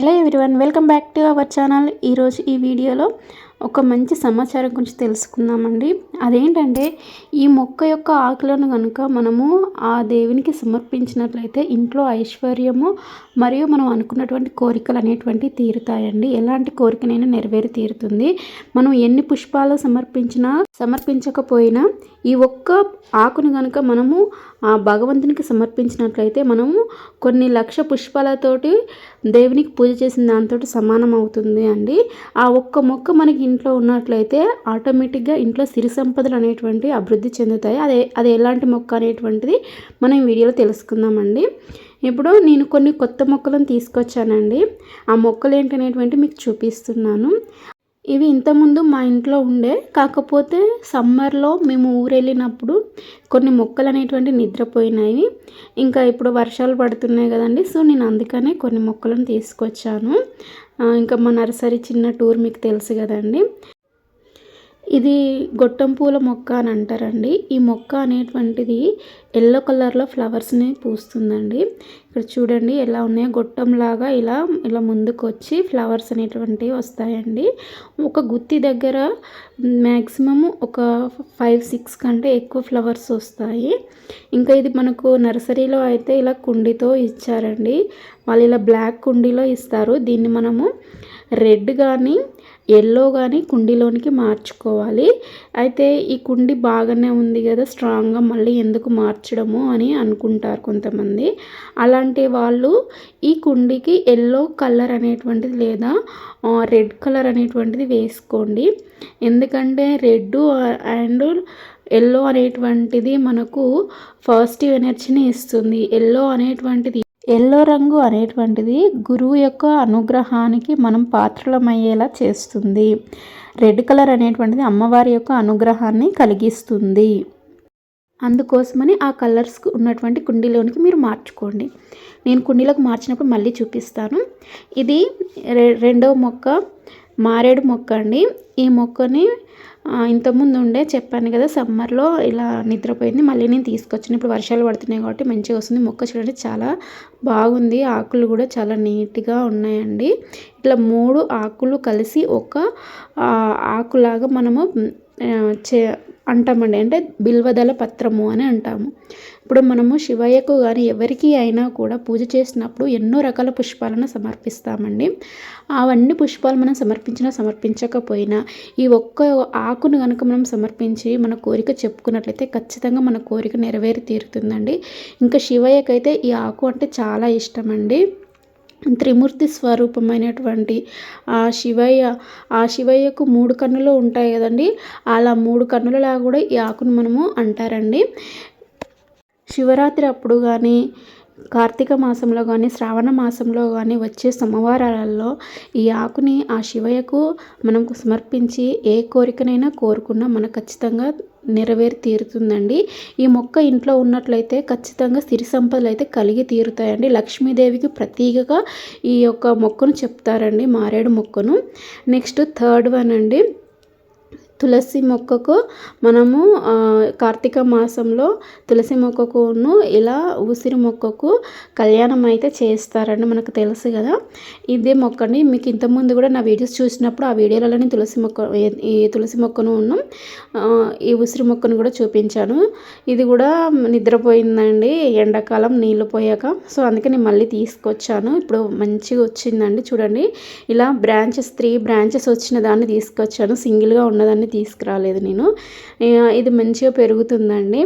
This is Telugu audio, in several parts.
Hello everyone welcome back to our channel. ఈరోజు ఈ వీడియోలో ఒక మంచి సమాచారం గురించి తెలుసుకుందామండి. అదేంటంటే ఈ మొక్క యొక్క ఆకులను కనుక మనము ఆ దేవునికి సమర్పించినట్లయితే ఇంట్లో ఐశ్వర్యము మరియు మనం అనుకున్నటువంటి కోరికలు అనేటువంటి తీరుతాయండి. ఎలాంటి కోరికనైనా నెరవేరి తీరుతుంది. మనం ఎన్ని పుష్పాలు సమర్పించినా సమర్పించకపోయినా ఈ ఒక్క ఆకును కనుక మనము ఆ భగవంతునికి సమర్పించినట్లయితే మనము కొన్ని లక్ష పుష్పాలతోటి దేవునికి పూజ చేసిన దాంతో సమానం అవుతుంది అండి. ఆ ఒక్క మొక్క మనకి ఇంట్లో ఉన్నట్లయితే ఆటోమేటిక్గా ఇంట్లో సిరి సంపదలు అనేటువంటి అభివృద్ధి చెందుతాయి. అదే అది ఎలాంటి మొక్క అనేటువంటిది మనం వీడియోలో తెలుసుకుందామండి. ఇప్పుడు నేను కొన్ని కొత్త మొక్కలను తీసుకొచ్చానండి. ఆ మొక్కలు ఏంటనేటువంటి మీకు చూపిస్తున్నాను. ఇవి ఇంతకుముందు మా ఇంట్లో ఉండే కాకపోతే సమ్మర్లో మేము ఊరు వెళ్ళినప్పుడు కొన్ని మొక్కలు అనేటువంటి నిద్రపోయినాయి. ఇంకా ఇప్పుడు వర్షాలు పడుతున్నాయి కదండి సో నేను అందుకనే కొన్ని మొక్కలను తీసుకొచ్చాను. ఇంకా మా నర్సరీ చిన్న టూర్ మీకు తెలుసు కదండి. ఇది గొట్టం పూల మొక్క అని అంటారండి. ఈ మొక్క అనేటువంటిది ఎల్లో కలర్లో ఫ్లవర్స్ని పూస్తుందండి. ఇక్కడ చూడండి ఎలా ఉన్నాయో. గొట్టంలాగా ఇలా ఇలా ముందుకు వచ్చి ఫ్లవర్స్ అనేటువంటివి వస్తాయండి. ఒక గుత్తి దగ్గర మ్యాక్సిమం ఒక ఫైవ్ సిక్స్ కంటే ఎక్కువ ఫ్లవర్స్ వస్తాయి. ఇంకా ఇది మనకు నర్సరీలో అయితే ఇలా కుండీతో ఇచ్చారండి. వాళ్ళు ఇలా బ్లాక్ కుండీలో ఇస్తారు. దీన్ని మనము రెడ్ కానీ ఎల్లో కానీ కుండీలోనికి మార్చుకోవాలి. అయితే ఈ కుండి బాగానే ఉంది కదా స్ట్రాంగ్గా మళ్ళీ ఎందుకు మార్చడము అని అనుకుంటారు కొంతమంది. అలాంటి వాళ్ళు ఈ కుండీకి ఎల్లో కలర్ అనేటువంటిది లేదా రెడ్ కలర్ అనేటువంటిది వేసుకోండి. ఎందుకంటే రెడ్ అండ్ ఎల్లో అనేటువంటిది మనకు పాజిటివ్ ఎనర్జీని ఇస్తుంది. ఎల్లో అనేటువంటిది ఎల్లో రంగు అనేటువంటిది గురువు యొక్క అనుగ్రహానికి మనం పాత్రలమయ్యేలా చేస్తుంది. రెడ్ కలర్ అనేటువంటిది అమ్మవారి యొక్క అనుగ్రహాన్ని కలిగిస్తుంది. అందుకోసమని ఆ కలర్స్ ఉన్నటువంటి కుండీలోనికి మీరు మార్చుకోండి. నేను కుండీలోకి మార్చినప్పుడు మళ్ళీ చూపిస్తాను. ఇది రెండవ మొక్క మారేడు మొక్క అండి. ఈ మొక్కని ఇంతకుముందు ఉండే చెప్పాను కదా సమ్మర్లో ఇలా నిద్రపోయింది. మళ్ళీ నేను తీసుకొచ్చిన. ఇప్పుడు వర్షాలు పడుతున్నాయి కాబట్టి మంచిగా వస్తుంది. మొక్క చూడండి చాలా బాగుంది. ఆకులు కూడా చాలా నీట్గా ఉన్నాయండి. ఇట్లా మూడు ఆకులు కలిసి ఒక ఆకులాగా మనము చే అంటామండి. అంటే బిల్వదల పత్రము అని అంటాము. ఇప్పుడు మనము శివయ్యకు కానీ ఎవరికి అయినా కూడా పూజ చేసినప్పుడు ఎన్నో రకాల పుష్పాలను సమర్పిస్తామండి. అవన్నీ పుష్పాలు మనం సమర్పించినా సమర్పించకపోయినా ఈ ఒక్క ఆకును కనుక మనం సమర్పించి మన కోరిక చెప్పుకున్నట్లయితే ఖచ్చితంగా మన కోరిక నెరవేరి తీరుతుందండి. ఇంకా శివయ్యకైతే ఈ ఆకు అంటే చాలా ఇష్టం అండి త్రిమూర్తి స్వరూపమైనటువంటి ఆ శివయ్య ఆ శివయ్యకు మూడు కన్నులు ఉంటాయి కదండి. అలా మూడు కన్నులలా కూడా ఈ ఆకును మనము అంటారండి. శివరాత్రి అప్పుడు కానీ కార్తీక మాసంలో కానీ శ్రావణ మాసంలో కానీ వచ్చే సోమవారాలలో ఈ ఆకుని ఆ శివయ్యకు మనం సమర్పించి ఏ కోరికనైనా కోరుకున్నా మనకు ఖచ్చితంగా నెరవేరి తీరుతుందండి ఈ మొక్క ఇంట్లో ఉన్నట్లయితే ఖచ్చితంగా సిరి సంపదలు అయితే కలిగి తీరుతాయండి. లక్ష్మీదేవికి ప్రతీకగా ఈ యొక్క మొక్కను చెప్తారండి మారేడు మొక్కను. నెక్స్ట్ థర్డ్ వన్ అండి. తులసి మొక్కకు మనము కార్తీక మాసంలో తులసి మొక్కకును ఇలా ఉసిరి మొక్కకు కళ్యాణం అయితే చేస్తారని మనకు తెలుసు కదా. ఇదే మొక్కని మీకు ఇంతకుముందు కూడా నా వీడియోస్ చూసినప్పుడు ఆ వీడియోలలో తులసి మొక్క ఈ తులసి మొక్కను ఉన్నాం. ఈ ఉసిరి మొక్కను కూడా చూపించాను. ఇది కూడా నిద్రపోయిందండి ఎండాకాలం నీళ్ళు పోయాక. సో అందుకే నేను మళ్ళీ తీసుకొచ్చాను. ఇప్పుడు మంచిగా వచ్చిందండి చూడండి. ఇలా బ్రాంచెస్ త్రీ బ్రాంచెస్ వచ్చిన దాన్ని తీసుకొచ్చాను. సింగిల్గా ఉన్నదాన్ని తీసుకురాలేదు నేను. ఇది మంచిగా పెరుగుతుందండి.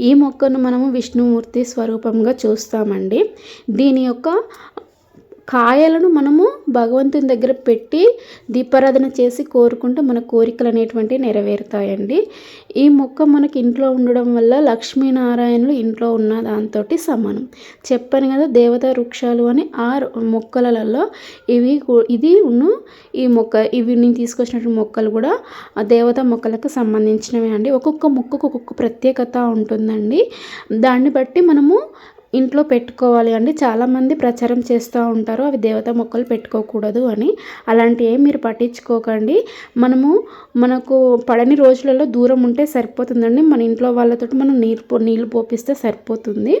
ఈ మొక్కను మనము విష్ణుమూర్తి స్వరూపంగా చూస్తామండి. దీని యొక్క కాయలను మనము భగవంతుని దగ్గర పెట్టి దీపారాధన చేసి కోరుకుంటే మన కోరికలు అనేటువంటివి నెరవేరుతాయండి. ఈ మొక్క మనకి ఇంట్లో ఉండడం వల్ల లక్ష్మీనారాయణలు ఇంట్లో ఉన్న దాంతో సమానం. చెప్పాను కదా దేవతా వృక్షాలు అని ఆ మొక్కలలో ఇవి ఇది ఉన్ను ఈ మొక్క ఇవి నేను తీసుకొచ్చినటువంటి మొక్కలు కూడా ఆ దేవతా మొక్కలకు సంబంధించినవి అండి. ఒక్కొక్క మొక్కకు ఒక్కొక్క ప్రత్యేకత ఉంటుందండి. దాన్ని బట్టి మనము ఇంట్లో పెట్టుకోవాలి అండి. చాలామంది ప్రచారం చేస్తూ ఉంటారు. అవి దేవత మొక్కలు పెట్టుకోకూడదు అని. అలాంటి ఏం మీరు పట్టించుకోకండి. మనము మనకు పడని రోజులలో దూరం ఉంటే సరిపోతుందండి. మన ఇంట్లో వాళ్ళతో మనం నీరు నీళ్ళు పోపిస్తే సరిపోతుంది.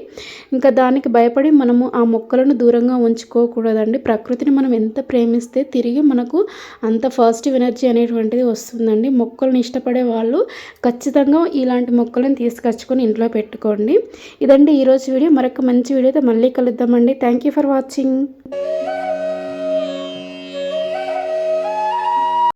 ఇంకా దానికి భయపడి మనము ఆ మొక్కలను దూరంగా ఉంచుకోకూడదండి. ప్రకృతిని మనం ఎంత ప్రేమిస్తే తిరిగి మనకు అంత పాజిటివ్ ఎనర్జీ అనేటువంటిది వస్తుందండి. మొక్కలను ఇష్టపడే వాళ్ళు ఖచ్చితంగా ఇలాంటి మొక్కలను తీసుకొచ్చుకొని ఇంట్లో పెట్టుకోండి. ఇదండి ఈరోజు వీడియో. మరొక మంచి వీడియోతో మళ్ళీ కలుద్దామండి. Thank you for watching